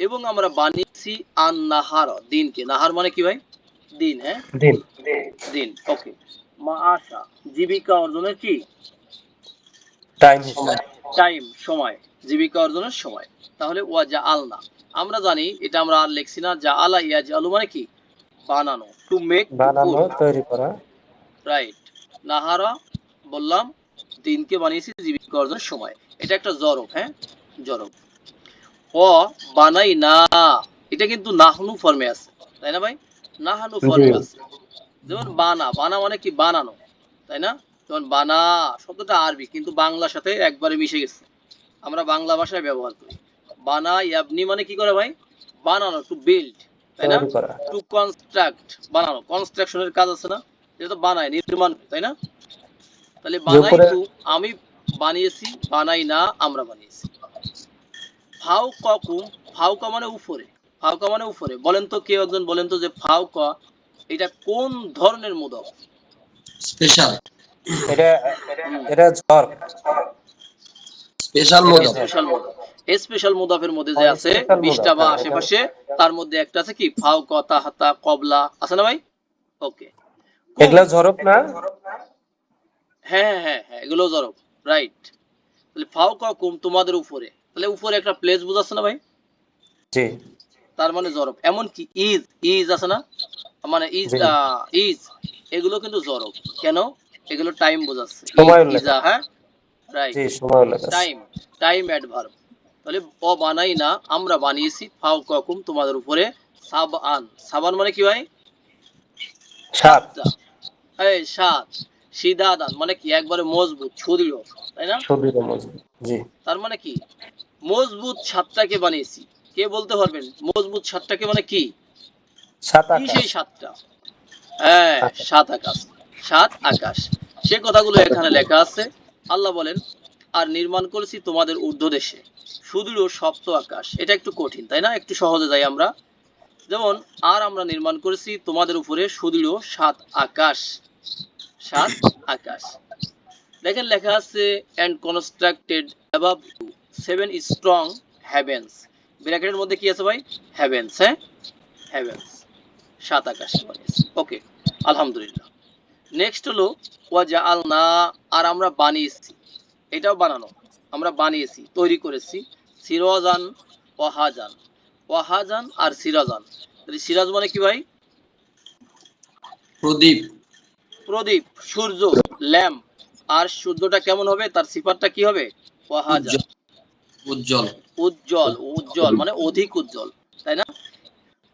এবং আমরা বানিয়েছি আন নাহার দিনকে। নাহার মানে কি ভাই? দিন হ্যাঁ? দিন। দিন ওকে। মা আশা জীবিকা অর্জনের কি? টাইম। টাইম সময়। জীবিকা অর্জনের সময়। তাহলে ওয়া জা আলনা আমরা জানি এটা আমরা আর লিখছি না যা আলা ইয়া আলু মানে কি? বানানো। টু মেক বানানো তৈরি করা। রাইট নাহারা বললাম দিনকে বানিয়েছি জীবিকা অর্জনের সময়। এটা একটা জরব হ্যাঁ? জরব ও বানাই না। এটা কিন্তু নাহনু ফর্মে আছে তাই না ভাই? নাহানু ফর্মে আছে। যেমন বানা বানা মানে কি? বানানো তাই না? যেমন বানা শব্দটা আরবি কিন্তু বাংলার সাথে একবারে মিশে গেছে। আমরা বাংলা ভাষায় ব্যবহার করি। বানা ইয়াবনি মানে কি করে ভাই? বানানো টু বিল্ড তাই না? টু কনস্ট্রাক্ট বানানো। কনস্ট্রাকশনের কাজ আছে না? এটা তো বানায় নির্মাণ তাই না? তাহলে বানাই আমি বানিয়েছি বানাই না আমরা বানিয়েছি। ফাউ ককুম ফাউকা মানে উপরে ফাউকা মানে উপরে। বলেন তো কেউ একজন বলেন তো যে ফাউকা এটা কোন ধরনের মোদক? স্পেশাল। এটা এটা ঝড়। Special modak. Special modak. Special মোদাফের মধ্যে যে হ্যাঁ, আছে বিশটা বা হ্যাঁ, আশেপাশে তার মধ্যে একটা আছে কি? ফাউকা তাহাতা কবলা আছে না ভাই? ওকে। এগুলা না? হ্যাঁ হ্যাঁ হ্যাঁ হ্যাঁ এগুলো জরব রাইট। তাহলে ফাউকা কুম তোমাদের উপরে। তাহলে উপরে একটা প্লেস বোঝাচ্ছে না ভাই? জি। তার মানে জরব। এমন কি ইজ ইজ আছে না? মানে ইজ ইজ এগুলো কিন্তু জরব। কেন? এগুলো টাইম বোঝাচ্ছে। সময় উল্লেখ। ইজা, হ্যাঁ? রাইট জি সময় লাগে টাইম টাইম অ্যাডভার্ব তাহলে অ বানাই না আমরা বানিয়েছি ফাউ ককুম তোমাদের উপরে। সাব আন সাবান মানে কি ভাই? সাত। এই সাত। সিদাদান মানে কি? একবারে মজবুত সুদৃঢ়। তাই না? সুদৃঢ় মজবুত। জি। তার মানে কি? মজবুত সাতটাকে বানিয়েছি? কে বলতে পারবেন? মজবুত সাতটাকে মানে কি? কি সেই সাতটা? হ্যাঁ সাত আকাশ। সাত আকাশ। সে কথাগুলো এখানে লেখা আছে। আল্লাহ বলেন আর নির্মাণ করেছি তোমাদের ঊর্ধ্ব দেশে। সুদৃঢ় সপ্ত আকাশ। এটা একটু কঠিন তাই না? একটু সহজে যাই আমরা। যেমন আর আমরা নির্মাণ করেছি তোমাদের উপরে সুদৃঢ় সাত আকাশ। সাত আকাশ। দেখেন লেখা আছে and constructed above seven strong heavens. ব্র্যাকেটের মধ্যে কি আছে ভাই? হ্যাভেন্স হ্যাঁ? হ্যাভেন্স। সাত আকাশ ওকে আলহামদুলিল্লাহ। নেক্সট হলো ওয়াজা আল না আর আমরা বানিয়েছি। এটাও বানানো। আমরা বানিয়েছি তৈরি করেছি। সিরাজান ওয়াহাজান। ওয়াহাজান আর সিরাজান। তাহলে সিরাজ মানে কি ভাই? প্রদীপ। প্রদীপ সূর্য ল্যাম্প। আর সূর্যটা কেমন হবে? তার সিফারটা কি হবে? ওয়াহাজান। উজ্জ্বল। উজ্জ্বল উজ্জ্বল মানে অধিক উজ্জ্বল তাই না?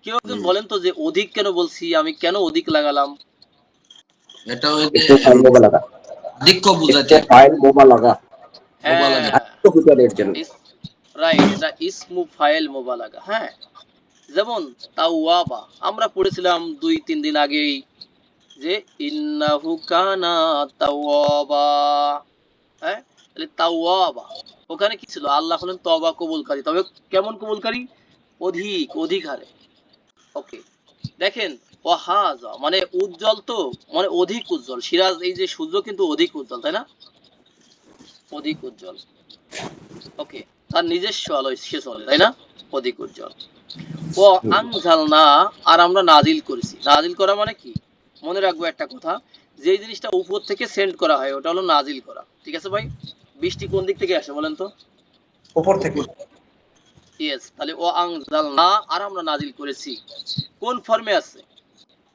কেউ একজন বলেন তো যে অধিক কেন বলছি আমি কেন অধিক লাগালাম? এটা বোমা লাগা। দিক্ষ বুঝাইতে ফাইল বোমা লাগা। হ্যাঁ। রাইট এটা ইসমু ফাইল মোবালাগা হ্যাঁ। যেমন তাওয়াবা আমরা পড়েছিলাম দুই তিন দিন আগেই যে ইন্নাহু কানা তাওয়াবা হ্যাঁ। তাহলে তাওয়াবা। ওখানে কি ছিল? আল্লাহ হলেন তবা কবুলকারী। তবে কেমন কবুলকারী? অধিক অধিক হারে ওকে দেখেন, ওয়াহাজা মানে উজ্জ্বল তো মানে অধিক উজ্জ্বল। সিরাজ, এই যে সূর্য কিন্তু অধিক উজ্জ্বল, তাই না? অধিক উজ্জ্বল। ওকে তার নিজস্ব আলোয় সে চলে, তাই না? অধিক উজ্জ্বল। ও আনজাল না আর আমরা নাজিল করেছি। নাজিল করা মানে কি? মনে রাখব একটা কথা যে জিনিসটা উপর থেকে সেন্ড করা হয়, ওটা হলো নাজিল করা। ঠিক আছে ভাই? বৃষ্টি কোন দিক থেকে আসে বলেন তো? উপর থেকে। ইয়েস তাহলে ও আনজাল না আর আমরা নাজিল করেছি। কোন ফর্মে আছে?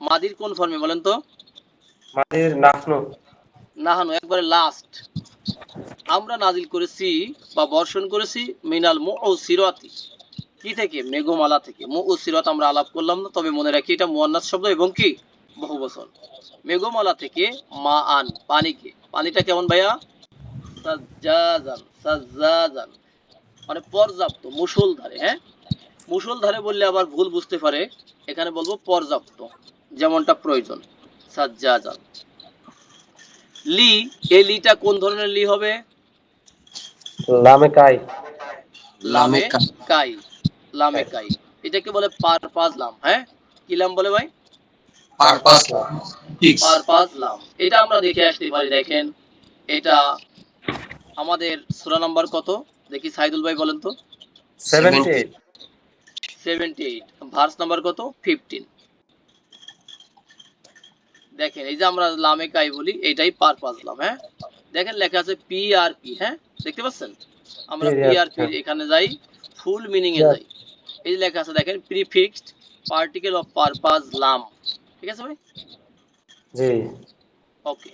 মাদির কোন ফর্মে বলেন তো? মাটির নাফনু নাহানো একবারে লাস্ট আমরা নাজিল করেছি বা বর্ষণ করেছি মিনাল মু ও সিরাতি কি থেকে? মেঘমালা থেকে। মু ও সিরাত আমরা আলাপ করলাম না তবে মনে রাখি এটা মুয়ান্নাস শব্দ এবং কি? বহু বচন মেঘমালা থেকে মা আন পানিকে। পানিটা কেমন ভাইয়া? সাজ্জাজান সাজ্জাজান। মানে পর্যাপ্ত মুষলধারে হ্যাঁ? মুষলধারে বললে আবার ভুল বুঝতে পারে। এখানে বলব পর্যাপ্ত যেমনটা প্রয়োজন সাজ্জাজান। লি এই লিটা কোন ধরনের লি হবে? লামে কাই লামে লামে কাই লামে কাই এটাকে বলে পারপাজ লাম হ্যাঁ? কি লাম বলে ভাই? পারপাস ফিক্স পারপাজ লাম। এটা আমরা দেখে আসতে পারি দেখেন। এটা আমাদের সূরা নাম্বার কত? দেখি সাইদুল ভাই বলেন তো। সেভেন্টি এইট ভার্স নাম্বার কত? ফিফটিন দেখেন এই যে আমরা লামে কাই বলি এটাই পারপাস লাম হ্যাঁ? দেখেন লেখা আছে পি আর পি হ্যাঁ? দেখতে পাচ্ছেন? আমরা পি আর পি আচ্ছা। এখানে যাই ফুল মিনিং এ যাই। এই যে লেখা আছে দেখেন প্রিফিক্সড পার্টিকেল অফ পারপাস লাম। ঠিক আছে ভাই? জি। ওকে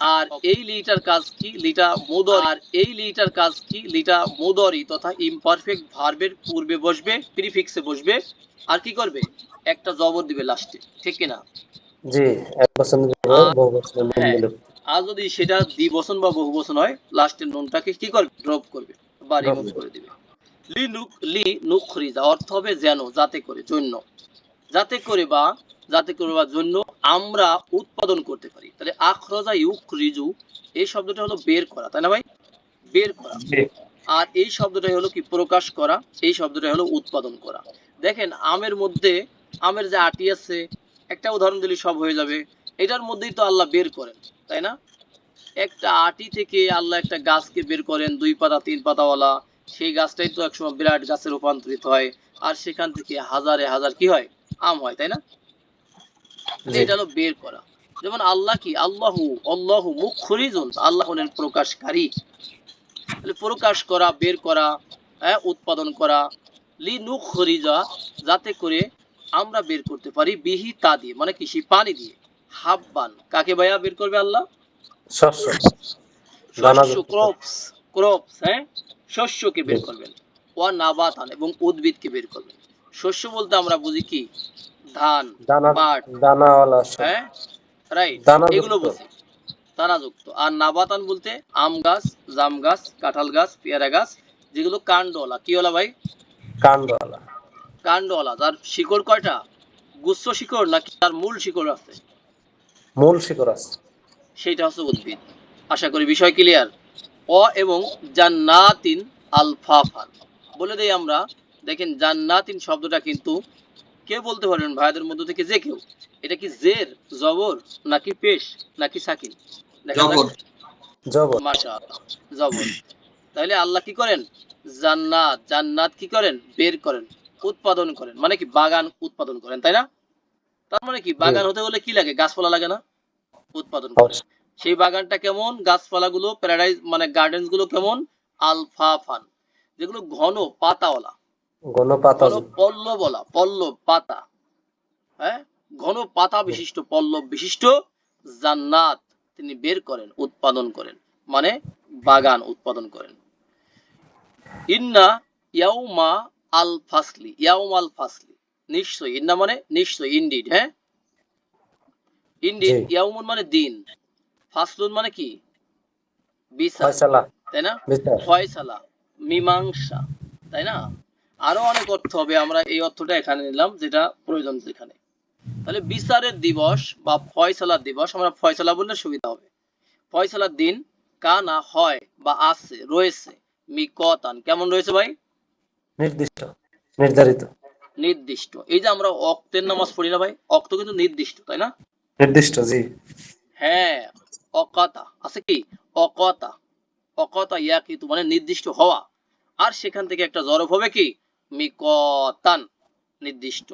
আর এই লিটার কাজ কি? লিটা মুদর। আর এই লিটার কাজ কি? লিটা মুদরি তথা ইমপারফেক্ট ভার্বের পূর্বে বসবে প্রিফিক্সে বসবে। আর কি করবে? একটা জবর দিবে লাস্টে ঠিক কিনা জি এক বছর হ্যাঁ। আর যদি সেটা দ্বিবচন বা বহুবচন হয় লাস্টের নুনটাকে কি করবে? ড্রপ করবে বা রিমুভ করে দিবে। লি নুক লি নুখরিজা অর্থ হবে যেন যাতে করে জন্য। যাতে করে বা যাতে করে বা জন্য আমরা উৎপাদন করতে পারি। তাহলে আখরজা ইউখরিজু, এই শব্দটা হলো বের করা, তাই না ভাই? বের করা। আর এই শব্দটাই হলো কি? প্রকাশ করা, এই শব্দটা হলো উৎপাদন করা। দেখেন, আমের মধ্যে, আমের যে আটি আছে, একটা উদাহরণ দিলে সব হয়ে যাবে। এটার মধ্যেই তো আল্লাহ বের করেন, তাই না? একটা আটি থেকে আল্লাহ একটা গাছকে বের করেন, দুই পাতা, তিন পাতাওয়ালা। সেই গাছটাই তো একসময় বিরাট গাছে রূপান্তরিত হয়। আর সেখান থেকে হাজারে হাজার কি হয়? আম হয়, তাই না। এটা হলো বের করা। যেমন আল্লাহ কি? আল্লাহু আল্লাহু মুখরিজুন। আল্লাহ হলেন প্রকাশকারী। তাহলে প্রকাশ করা বের করা হ্যাঁ উৎপাদন করা লি নুখরিজা যাতে করে আমরা বের করতে পারি বিহি তা দিয়ে মানে কি? সেই পানি দিয়ে। হাব্বান। কাকে ভাইয়া বের করবে আল্লাহ? শস্য। ক্রপস ক্রপস হ্যাঁ? শস্যকে বের করবেন। ওয়া নাবাতান এবং উদ্ভিদকে বের করবেন। শস্য বলতে আমরা বুঝি কি? ধান পাট দানাওয়ালা হ্যাঁ? রাইট এগুলো বুঝি। দানাযুক্ত আর নাবাতান বলতে আম গাছ জাম গাছ কাঁঠাল গাছ পেয়ারা গাছ যেগুলো কাণ্ডওয়ালা। ভাই? কাণ্ডওয়ালা। কাণ্ডওয়ালা। যার শিকড় কয়টা? গুচ্ছ শিকড় নাকি তার মূল শিকড় আছে? মূল শিকড় আছে। সেইটা হচ্ছে উদ্ভিদ। আশা করি বিষয় ক্লিয়ার অ এবং জান্নাতিন আলফাফান। বলে দেই আমরা দেখেন জান্নাতিন শব্দটা কিন্তু কে বলতে পারবেন? ভাইদের মধ্য থেকে যে কেউ। এটা কি জের জবর নাকি পেশ নাকি সাকিন? জবর। জবর। তাহলে আল্লাহ কি করেন? জান্নাত জান্নাত কি করেন? বের করেন উৎপাদন করেন। মানে কি বাগান উৎপাদন করেন তাই না? তার মানে কি বাগান হতে হলে কি লাগে? গাছপালা লাগে না? উৎপাদন করেন। সেই বাগানটা কেমন? গাছপালাগুলো প্যারাডাইজ মানে গার্ডেনসগুলো কেমন আলফাফান যেগুলো ঘন পাতাওয়ালা। ঘন পাতা পল্লবলা পল্লব পাতা। হ্যাঁ? ঘন পাতা বিশিষ্ট পল্লব বিশিষ্ট জান্নাত তিনি বের করেন উৎপাদন করেন। মানে বাগান উৎপাদন করেন। ইন্না ইয়াউমা আল ফাসলি ইয়াউম আল ফাসলি। নিশ্চয়ই ইন্না মানে নিশ্চয়ই ইনডিড হ্যাঁ? ইনডিড। ইয়াউমুন মানে দিন। ফাসলুন মানে কি? বিচার তাই না? ফয়সালা মীমাংসা। তাই না? আরও অনেক অর্থ হবে আমরা এই অর্থটা এখানে নিলাম যেটা প্রয়োজন যেখানে। তাহলে বিচারের দিবস বা ফয়সালার দিবস আমরা ফয়সালা বললে সুবিধা হবে। ফয়সালার দিন কানা হয় বা আছে রয়েছে মিকতান কেমন রয়েছে ভাই? নির্দিষ্ট নির্ধারিত। নির্দিষ্ট। এই যে আমরা অক্তের নামাজ পড়ি না ভাই অক্ত কিন্তু নির্দিষ্ট তাই না? নির্দিষ্ট জি। হ্যাঁ অকতা আছে কি? অকতা অকতা ইয়া কিন্তু মানে নির্দিষ্ট হওয়া। আর সেখান থেকে একটা জরব হবে কি? মিকতান নির্দিষ্ট।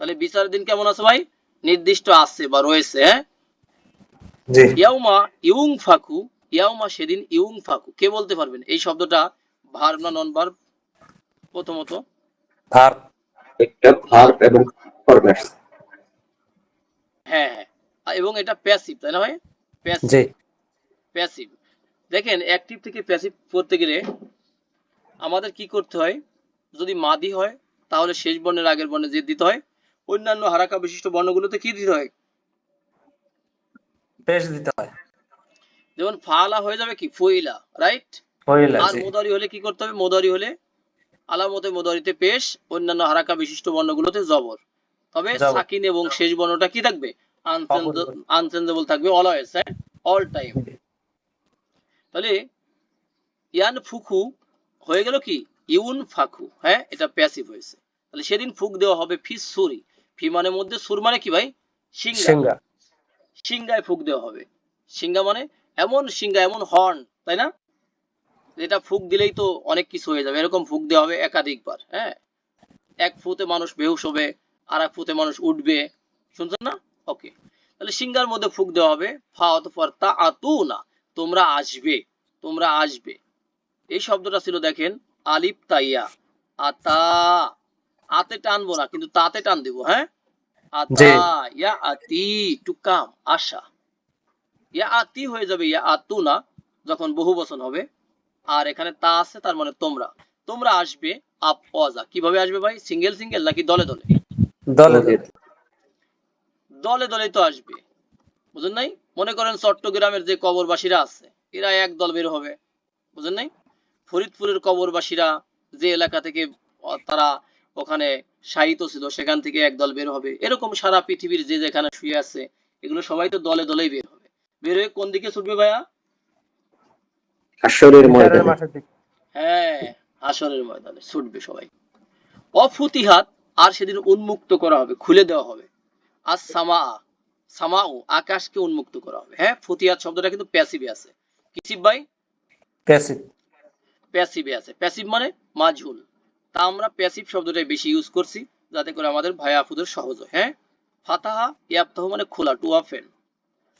তাহলে বিচারের দিন কেমন আছে ভাই? নির্দিষ্ট আছে বা রয়েছে হ্যাঁ? ইয়াউমা ইউং ফাকু ইয়াউমা সেদিন ইউং ফাকু কে বলতে পারবেন? এই শব্দটা ভার্ব না নন ভার্ব প্রথমত। ভার একটা ভার্ব এবং ফরম্যাটস হ্যাঁ হ্যাঁ। এবং এটা প্যাসিভ তাই না ভাই? প্যাসিভ প্যাসিভ দেখেন অ্যাক্টিভ থেকে প্যাসিভ করতে গেলে আমাদের কি করতে হয়? যদি মাদি হয় তাহলে শেষ বর্ণের আগের বর্ণে জেদ দিতে হয়। অন্যান্য হারাকা বিশিষ্ট বর্ণগুলোতে কি দিতে হয়? পেশ দিতে হয়। যেমন ফালা হয়ে যাবে কি? ফুইলা রাইট আর মোদারি হলে কি করতে হবে? মোদারি হলে আলামতে মোদারিতে পেশ অন্যান্য হারাকা বিশিষ্ট বর্ণগুলোতে জবর। তবে সাকিন এবং শেষ বর্ণটা কি থাকবে। আনচেঞ্জেবল থাকবে অলওয়েজ হ্যাঁ অল টাইম তাহলে ইয়ান ফুকু হয়ে গেল কি? ইউন ফাকু হ্যাঁ এটা প্যাসিভ হয়েছে। তাহলে সেদিন ফুক দেওয়া হবে ফি সুরি। ফি মানে মধ্যে সুর মানে কি ভাই? সিংহা সিংহায় ফুক দেওয়া হবে। সিংহা মানে এমন সিংহা এমন হর্ন তাই না? এটা ফুক দিলেই তো অনেক কিছু হয়ে যাবে। এরকম ফুক দেওয়া হবে একাধিকবার হ্যাঁ। এক ফুতে মানুষ বেহুশ হবে আর এক ফুতে মানুষ উঠবে। শুনছেন না? ওকে। তাহলে সিঙ্গার মধ্যে ফুক দেওয়া হবে ফা অতঃপর তা আতু না তোমরা আসবে তোমরা আসবে। এই শব্দটা ছিল দেখেন আলিফ তাইয়া। আতা। আতে টানবো না কিন্তু তাতে টান দিব হ্যাঁ? আতা ইয়া আতি টু কাম আশা। ইয়া আতি হয়ে যাবে ইয়া আতু না যখন বহু বচন হবে। আর এখানে তা আছে তার মানে তোমরা। তোমরা আসবে আপ অজা কীভাবে আসবে ভাই? সিঙ্গেল সিঙ্গেল নাকি দলে দলে? দলে দলে। দলে দলে তো আসবে। বুঝেন নাই? মনে করেন চট্টগ্রামের যে কবরবাসীরা আছে এরা এক দল বের হবে। বুঝেন নাই? ফরিদপুরের কবরবাসীরা যে এলাকা থেকে তারা ওখানে শায়িত ছিল সেখান থেকে এক দল বের হবে। এরকম সারা পৃথিবীর যে যেখানে শুয়ে আছে এগুলো সবাই তো দলে দলেই বের হবে। বের হয়ে কোন দিকে ছুটবে ভাইয়া? হাসরের ময়দানে। হ্যাঁ হাসরের ময়দানে ছুটবে সবাই। অফুতিহাত আর সেদিন উন্মুক্ত করা হবে খুলে দেওয়া হবে। আর সামা সামাও আকাশকে উন্মুক্ত করা হবে। হ্যাঁ ফুতিহাত শব্দটা কিন্তু প্যাসিভে আছে। কিসিব ভাই? প্যাসিভ প্যাসিভে আছে। প্যাসিভ মানে মাজহুল। তা আমরা প্যাসিভ শব্দটাই বেশি ইউজ করছি যাতে করে আমাদের ভাই আফুদের সহজ হয়। হ্যাঁ? ফাতাহা ইয়াফতাহ মানে খোলা টু অফেন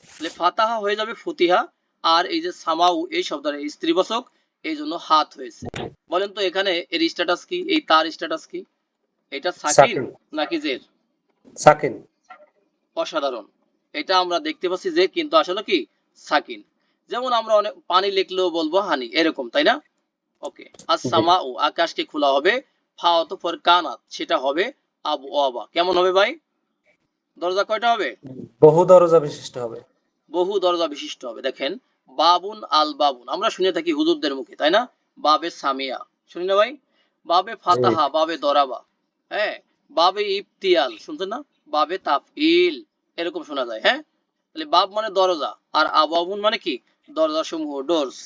তাহলে ফাতাহা হয়ে যাবে ফতিহা আর এই যে সামাউ এই শব্দটা স্ত্রীবাচক এই জন্য হাত হয়েছে। বলেন তো এখানে এর স্ট্যাটাস কি? এই তার স্ট্যাটাস কি? এটা সাকিন। নাকি জের? সাকিন অসাধারণ। এটা আমরা দেখতে পাচ্ছি যে কিন্তু আসলে কি? সাকিন যেমন আমরা অনেক পানি লিখলেও বলব হানি এরকম তাই না? ওকে আর সামা ও আকাশকে খোলা হবে। ফা অতঃপর কানাত সেটা হবে আবু আবা কেমন হবে ভাই? দরজা কয়টা হবে? বহু দরজা বিশিষ্ট হবে। বহু দরজা বিশিষ্ট হবে। দেখেন বাবুন আল বাবুন। আমরা শুনে থাকি হুজুরদের মুখে তাই না? বাবে সামিয়া। শুনি না ভাই? বাবে ফাতাহা বাবে দরাবা। হ্যাঁ বাবে ইফতিয়াল। শুনছেন না? বাবে তাফইল। এরকম শোনা যায় হ্যাঁ? তাহলে বাব মানে দরজা আর আবাবুন মানে কি? দরজা সমূহ ডোরস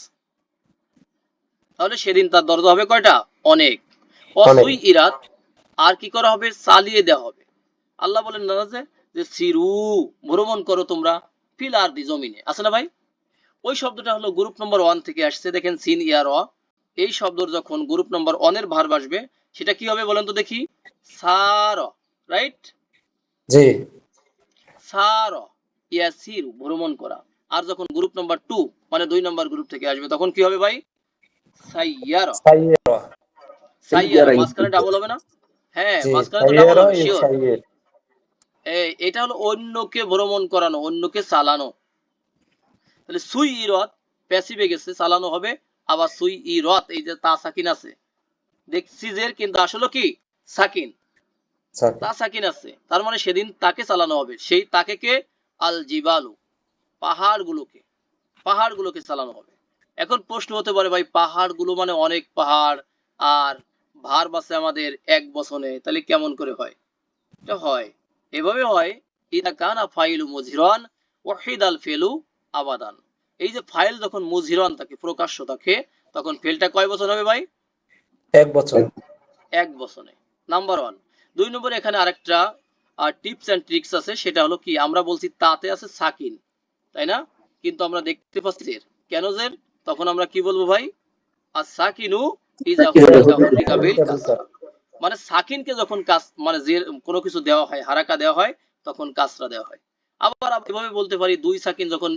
তাহলে সেদিন তার দরজা হবে কয়টা? অনেক। অসুই ইরাত আর কি করা হবে? চালিয়ে দেওয়া হবে। আল্লাহ বলেন না যে যে সিরু ভ্রমণ করো তোমরা ফিল আর দি জমিনে। আছে না ভাই? ওই শব্দটা হলো গ্রুপ নম্বর ওয়ান থেকে আসছে। দেখেন সিন ইয়ার অ এই শব্দর যখন গ্রুপ নম্বর ওয়ানের ভার আসবে সেটা কি হবে বলেন তো দেখি? সার রাইট? জি। সার ইয়াসিরু ভ্রমণ করা। আর যখন গ্রুপ নম্বর টু মানে দুই নম্বর গ্রুপ থেকে আসবে তখন কি হবে ভাই? সাইয়ার। সাইয়েরা। সাইয়ার সাইয়ারা মাঝখানে ডাবল হবে না? হ্যাঁ মাঝখানে তো ডাবল হবে শিওর এটা হলো অন্যকে ভ্রমণ করানো অন্যকে চালানো। তাহলে সুই ইরত প্যাসিভে গেছে চালানো হবে আবার সুই ইরত এই যে তা সাকিন আছে। দেখছি যে কিন্তু আসলে কি? সাকিন। সাকিন। তা সাকিন আছে তার মানে সেদিন তাকে চালানো হবে সেই তাকে কে? আল জিবালু পাহাড়গুলোকে পাহাড়গুলোকে চালানো হবে। এখন প্রশ্ন হতে পারে ভাই পাহাড়গুলো মানে অনেক পাহাড় আর ভার বাসে আমাদের এক বছরে তাহলে কেমন করে হয়? এটা হয়। এভাবে হয় ইদা কানা ফাইলু মুজহিরান ওয়াহিদাল ফেলু আবাদান। এই যে ফাইল যখন মুজহিরান থাকে প্রকাশ্য থাকে তখন ফেলটা কয় বছর হবে ভাই? এক বছর। এক বছরে। নাম্বার ওয়ান দুই নম্বর এখানে আরেকটা টিপস এন্ড ট্রিক্স আছে সেটা হলো কি আমরা বলছি তাতে আছে সাকিন তাই না? কিন্তু আমরা দেখতে পাচ্ছি কেন জের তখন আমরা কি বলব ভাই? আর সাকিনু। মানে সাকিনকে যখন কাজ মানে যে কোনো কিছু দেওয়া হয় হারাকা দেওয়া হয় তখন কাসরা দেওয়া হয়। আবার এভাবে বলতে পারি দুই সাকিন যখন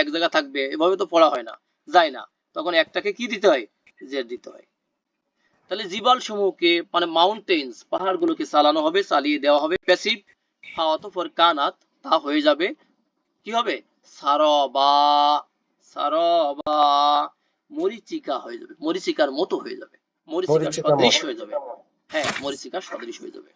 এক জায়গা থাকবে এভাবে তো পড়া হয় না যায় না। তখন একটাকে কি দিতে হয়? জের দিতে হয়। তাহলে জিবাল সমূহকে মানে মাউন্টেন্স পাহাড়গুলোকে চালানো হবে চালিয়ে দেওয়া হবে প্যাসিভ হাওয়াত ফর কানাত তা হয়ে যাবে। কি হবে? সারবা সারবা মরিচিকা হয়ে যাবে। মরিচিকার মতো হয়ে যাবে। মরিচিকা সদৃশ হয়ে যাবে। হ্যাঁ মরিচিকা সদৃশ হয়ে যাবে।